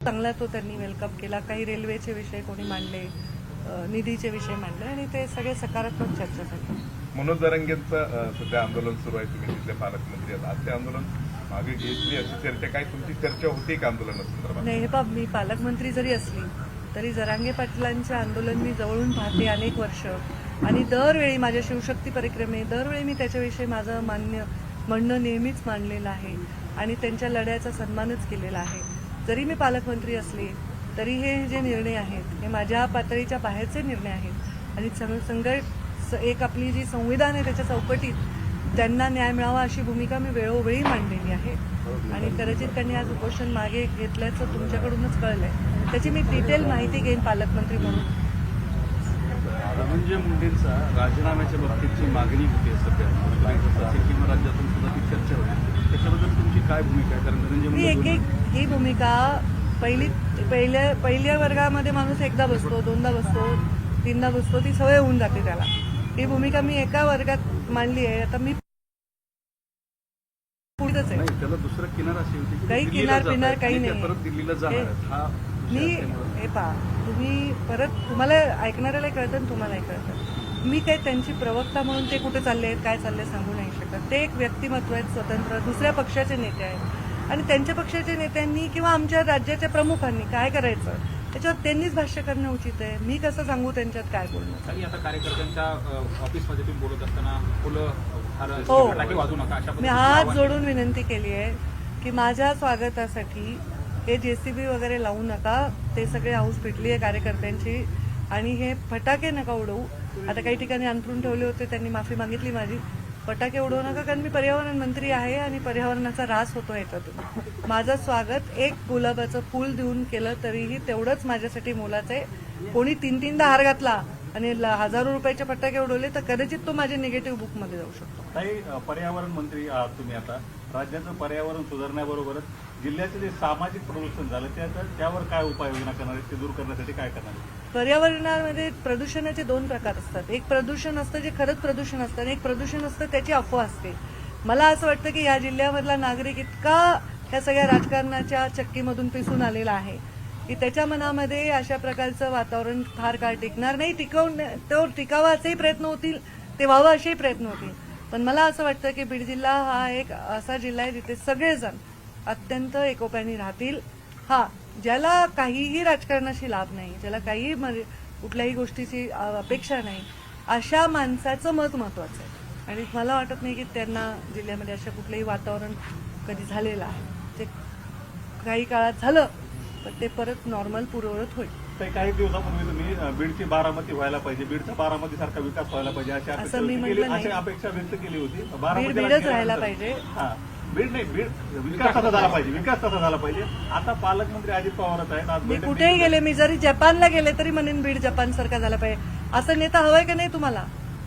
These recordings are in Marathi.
चांगला तो त्यांनी वेलकम केला. काही रेल्वेचे विषय कोणी मांडले निधीचे विषय मांडले आणि ते सगळे सकारात्मक चर्चा झाली मनोज जरंगेंचं अ, सध्या आंदोलन सुरू आहे. तुम्ही तिथले पालकमंत्री आज ते आंदोलन मागे घेतली अशी चर्चा काय तुमची चर्चा होती का आंदोलनासंदर्भात? नाही हे पा मी पालकमंत्री जरी असली तरी जरांगे पाटलांचे आंदोलन मी जवळून पाहते अनेक वर्ष. आणि दरवेळी माझ्या शिवशक्ती परिक्रमे दरवेळी मी त्याच्याविषयी माझं मान्य म्हणणं नेहमीच मांडलेलं आहे. आणि त्यांच्या लढ्याचा सन्मानच केलेला आहे. जरी मी पालकमंत्री असले तरी हे जे निर्णय आहेत हे माझ्या पातळीच्या बाहेरचे निर्णय आहेत. आणि सं- संघ स- एक आपली जी संविधान आहे त्याच्या चौकटीत त्यांना न्याय मिळावा अशी भूमिका मी वेळोवेळी मांडलेली आहे. आणि कदाचित त्यांनी आज उपोषण मागे घेतल्याचं तुमच्याकडूनच कळलं आहे त्याची मी डिटेल माहिती घेईन पालकमंत्री म्हणून. धनंजय मुंडेंचा राजीनाम्याच्या बाबतीतची मागणी होती सध्या असेल किंवा राज्यातून सुद्धा ती चर्चा होती. त्याच्याबद्दल तुमची काय भूमिका आहे? कारण धनंजय मी एक मुंडे एक ही भूमिका पहिली पहिल्या पहिल्या वर्गामध्ये माणूस एकदा बसतो दोनदा बसतो तीनदा बसतो ती सवय होऊन जाते त्याला. ही भूमिका मी एका वर्गात मांडली आहे. आता मी पुढेच आहे. त्याला दुसरं किनार अशी होती काही किनार पिनार काही नाही. परत दिल्लीला जाणार हे- मी हे पहा तुम्ही परत तुम्हाला ऐकणाऱ्याला कळतं आणि तुम्हालाही कळतं. मी काही त्यांची प्रवक्ता म्हणून ते कुठे चालले आहेत काय चालले सांगू नाही शकत. ते एक व्यक्तिमत्व आहेत स्वतंत्र दुसऱ्या पक्षाचे नेते आहेत. आणि त्यांच्या पक्षाच्या नेत्यांनी किंवा आमच्या राज्याच्या प्रमुखांनी काय करायचं? त्याच्यावर त्यांनीच भाष्य करणं उचित आहे. मी कसं सांगू त्यांच्यात काय बोलणं? आता कार्यकर्त्यांच्या ऑफिसमध्ये तुम्ही बोलत असताना फुलं हार हो. मी हात जोडून विनंती केली आहे की माझ्या स्वागतासाठी हे जेसीबी वगैरे लावू नका. ते सगळे हाऊस पिटली आहे कार्यकर्त्यांची. आणि हे फटाके नका उडवू. आता काही ठिकाणी अंतरून ठेवले होते त्यांनी माफी मागितली माझी. फटाके उडवू नका कारण मी पर्यावरण मंत्री आहे आणि पर्यावरणाचा ऱ्हास होतो याच्यातून. माझं स्वागत एक गुलाबाचं फूल देऊन केलं तरीही तेवढंच माझ्यासाठी मोलाचं आहे. कोणी तीन तीनदा हार घातला आणि हजारो रुपयाचे फटाके उडवले तर कदाचित तो माझ्या निगेटिव्ह बुकमध्ये जाऊ शकतो. काही पर्यावरण मंत्री आहात तुम्ही आता. राज्याचं पर्यावरण सुधारण्याबरोबरच जिल्ह्याचं जे सामाजिक प्रदूषण झालं त्याचं त्यावर काय उपाययोजना करणार आहेत? ते दूर करण्यासाठी काय करणार आहेत? पर्यावरणामध्ये प्रदूषणाचे दोन प्रकार असतात. एक प्रदूषण असतं जे खरंच प्रदूषण असतं आणि एक प्रदूषण असतं त्याची अफवा असते. मला असं वाटतं की या जिल्ह्यामधला नागरिक इतका ह्या सगळ्या राजकारणाच्या चक्कीमधून पिसून आलेला आहे की त्याच्या मनामध्ये अशा प्रकारचं वातावरण फार काळ टिकणार नाही. टिकवून तो टिकावा असेही प्रयत्न होतील ते व्हावं असेही प्रयत्न होतील. पण मला असं वाटतं की बीड जिल्हा हा एक असा जिल्हा आहे जिथे सगळेजण अत्यंत एकोप्याने राहतील. हा ज्याला काहीही राजकारणाशी लाभ नाही ज्याला काहीही म्हणजे कुठल्याही गोष्टीची अपेक्षा नाही अशा माणसाचं मत महत्वाचं आहे. आणि मला वाटत नाही की त्यांना जिल्ह्यामध्ये असं कुठलंही वातावरण कधी झालेलं आहे. ते काही काळात झालं पण ते परत नॉर्मल पूर्ववत होईल. काही दिवसापूर्वी तुम्ही बीडची बारामती व्हायला पाहिजे बीडचा बारामती सारखा विकास व्हायला पाहिजे अशी अपेक्षा असं मी व्यक्त केली. अशी होती बीडच राहायला पाहिजे. हा. बीड नाही बीड विकास तसा झाला पाहिजे विकास तसा झाला पाहिजे. आता पालकमंत्री अजित पवारच आहेत आज मी कुठेही गेले मी जरी जपानला गेले तरी म्हणेन बीड जपान सारखा झाला पाहिजे. असं नेता हवाय का नाही तुम्हाला?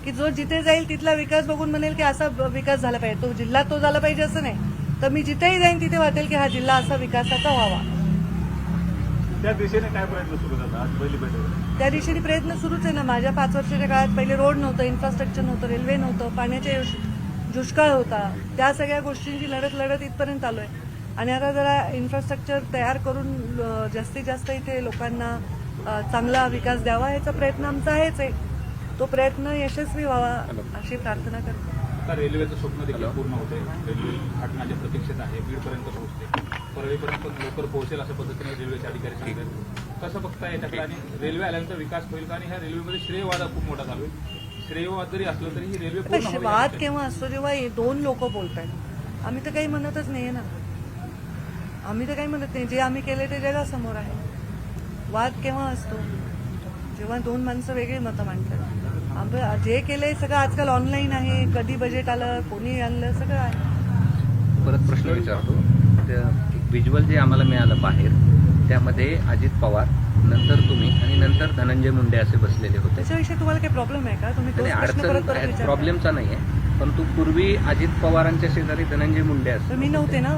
की जो जिथे जाईल तिथला विकास बघून म्हणेल की असा ब- विकास झाला पाहिजे. तो जिल्हा तो झाला पाहिजे असं नाही. तर मी जिथेही जाईन तिथे वाटेल की हा जिल्हा असा विकासाचा व्हावा. त्या दिशेने काय प्रयत्न सुरू झाला आज पहिली बैठक? त्या दिशेने प्रयत्न सुरूच आहे ना. माझ्या पाच वर्षाच्या काळात पहिले रोड नव्हतं इन्फ्रास्ट्रक्चर नव्हतं रेल्वे नव्हतं पाण्याचे दुष्काळ होता. त्या सगळ्या गोष्टींची लढत लढत इथपर्यंत आलोय. आणि आता जरा इन्फ्रास्ट्रक्चर तयार करून जास्तीत जास्त इथे लोकांना चांगला विकास द्यावा याचा प्रयत्न आमचा आहेच आहे. तो प्रयत्न यशस्वी व्हावा अशी प्रार्थना करते. रेल्वेचं स्वप्न देखील पूर्ण होते रेल्वे घटनाच्या प्रतीक्षेत आहे. बीडपर्यंत पोहोचते परळीपर्यंत पण लवकर पोहोचेल अशा पद्धतीने रेल्वेचे अधिकारी सांगतात. कसं बघता याच्याकडे? आणि रेल्वे आल्यानंतर विकास होईल का? आणि ह्या रेल्वेमध्ये श्रेय हा खूप मोठा चालू आहे श्रेयवाद जरी असलं तरी ही रेल्वे पूर्ण आता होईल. वाद. केव्हा असतो जेव्हा हे दोन लोक बोलतात आम्ही तर काही म्हणतच नाहीये ना. आम्ही तर काही म्हणत नाही. जे आम्ही केले ते जगासमोर आहे. वाद केव्हा असतो? जेव्हा दोन माणसं वेगळी मतं मांडतात. आम्ही जे केलंय सगळं आजकाल ऑनलाईन आहे. कधी बजेट आलं कोणी आणलं सगळं आहे. परत प्रश्न विचारतो. व्हिज्युअल जे आम्हाला मिळालं बाहेर त्यामध्ये अजित पवार नंतर तुम्ही आणि नंतर धनंजय मुंडे असे बसलेले होते. त्याच्याविषयी तुम्हाला काही प्रॉब्लेम आहे का? तुम्ही अडचण. प्रॉब्लेमचा नाही आहे परंतु पूर्वी अजित पवारांच्या शेजारी धनंजय मुंडे असते मी नव्हते ना.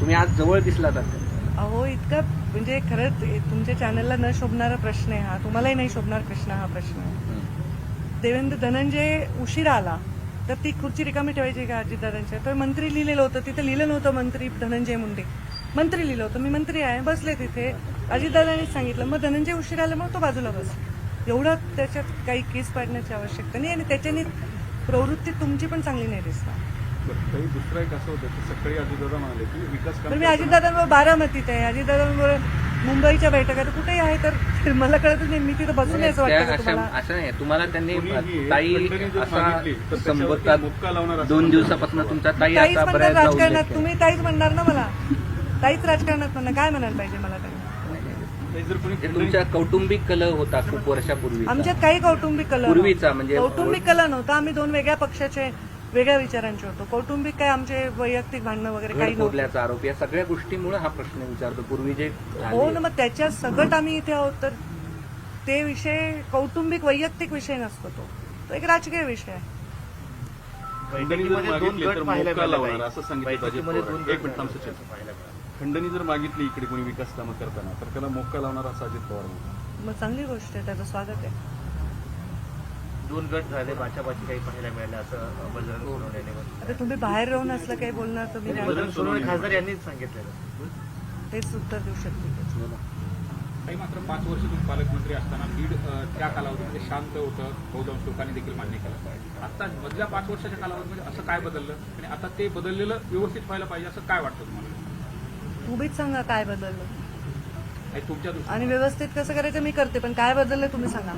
तुम्ही आज जवळ दिसला तर अहो इतका म्हणजे खरंच तुमच्या चॅनलला न शोभणारा प्रश्न आहे हा. तुम्हालाही नाही शोभणार प्रश्न हा प्रश्न. देवेंद्र धनंजय उशिरा आला तर ती खुर्ची रिकामी ठेवायची का अजितदादांच्या तर मंत्री लिहिलेलं होतं तिथे लिहिलं नव्हतं मंत्री धनंजय मुंडे. मंत्री लिहिलं होतं मी मंत्री आहे बसले तिथे. अजितदादांनीच सांगितलं मग धनंजय उशीर आल्यामुळे तो बाजूला बस. एवढं त्याच्यात काही केस पाडण्याची आवश्यकता नाही आणि त्याच्याने प्रवृत्ती तुमची पण चांगली नाही दिसणार. बरं, काही दुसरं एक असं होतं की सकाळी अजितदादा म्हणाले की विकास तर मी अजितदादांवर बारामतीत आहे. अजितदादांवर मुंबईच्या बैठकात कुठेही आहे तर मला कळत नाही मी तिथं बसून यायचं वाटतं का अशा तुम्हाला? असं नाही तुम्हाला त्यांनी ताई असा संबोधतात दोन. दिवसापासून तुमचा ताई ताईच म्हणणार राजकारणात. तुम्ही ताईच म्हणणार ना मला. ताईच राजकारणात म्हणणार काय म्हणायला पाहिजे मला ताई काही जर कोणी ते खंडणी तुमच्या कौटुंबिक कलह होता खूप वर्षापूर्वी. आमच्यात काही कौटुंबिक कलह पूर्वीचा. म्हणजे- कौटुंबिक कलह नव्हता. आम्ही दोन वेगळ्या पक्षाचे वेगळ्या विचारांचे होतो. कौटुंबिक काय आमचे वैयक्तिक भांडणं वगैरे काही नव्हतं. फोडल्याचा आरोप या सगळ्या गोष्टीमुळे हा प्रश्न विचारतो. पूर्वी जे. हो ना मग त्याच्यात सगळं आम्ही इथे आहोत तर ते विषय कौटुंबिक वैयक्तिक विषय नसतो तो. तो एक राजकीय विषय आहे. असं सांगितलं एक मिनिट. खंडणी जर मागितली इकडे कोणी विकास कामं करताना तर त्याला मोक्का लावणार असं अजित पवार म्हणतात. मग चांगली गोष्ट आहे त्याचं स्वागत आहे. दोन गट झाले बाचाबाची काही पाहायला मिळालं असं बजरंग सोनवणे आता तुम्ही बाहेर राहून असलं काही बोलणार तर मी नाही. बजरंग सोनवणे खासदार यांनीच सांगितलेलं. तेच उत्तर देऊ शकते. काही मात्र पाच वर्ष तुम्ही पालकमंत्री असताना बीड अ, त्या कालावधीमध्ये शांत होतं बहुतांश लोकांनी देखील मान्य केलं आता मधल्या पाच वर्षाच्या कालावधीमध्ये असं काय बदललं? आणि आता ते बदललेलं व्यवस्थित व्हायला पाहिजे असं काय वाटतं तुम्हाला? तुम्हीच सांगा काय बदललं. आणि तुमच्या दृष्टीने. आणि व्यवस्थित कसं करायचं मी करते पण काय बदललं तुम्ही सांगा.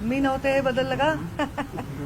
मी नव्हते हे बदललं का?